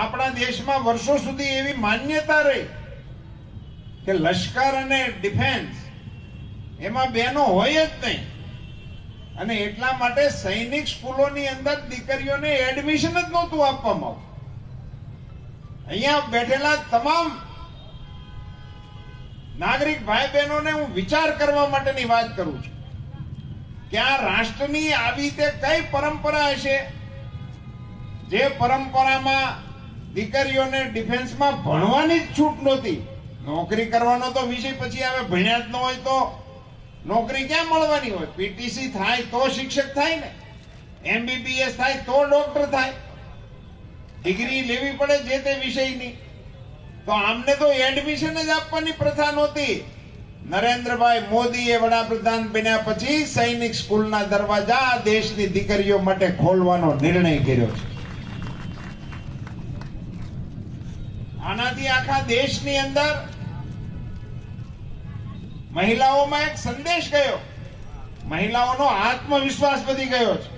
આપણા દેશમાં વર્ષો સુધી એવી માન્યતા રહી કે લશ્કર અને ડિફેન્સ એમાં બેનો હોય જ નહીં. અને એટલા માટે સૈનિક સ્કૂલોની અંદર દીકરીઓને એડમિશન જ નહોતું આપવામાં આવતું. અહીંયા બેઠેલા તમામ નાગરિક ભાઈ બહેનોને હું વિચાર કરવા માટેની વાત કરું છું કે આ રાષ્ટ્રની આવી રીતે કઈ પરંપરા હશે? જે પરંપરામાં દીકરીઓને ડિફેન્સમાં ભણવાની જ છૂટ નહોતી. નોકરી કરવાનો તો વિષય પછી આવે, ભણ્યા જ ન હોય તો નોકરી ક્યાં મળવાની હોય? પીટીસી થાય તો શિક્ષક થાય ને. એમબીબીએસ થાય તો ડોક્ટર થાય. ડિગ્રી લેવી પડે જે તે વિષયની. તો આમને તો એડમિશન જ આપવાની પ્રથા નહોતી. નરેન્દ્રભાઈ મોદીએ વડાપ્રધાન બન્યા પછી સૈનિક સ્કૂલના દરવાજા દેશની દીકરીઓ માટે ખોલવાનો નિર્ણય કર્યો છે. આનાથી આખા દેશની અંદર મહિલાઓમાં એક સંદેશ ગયો. મહિલાઓનો આત્મવિશ્વાસ વધી ગયો છે.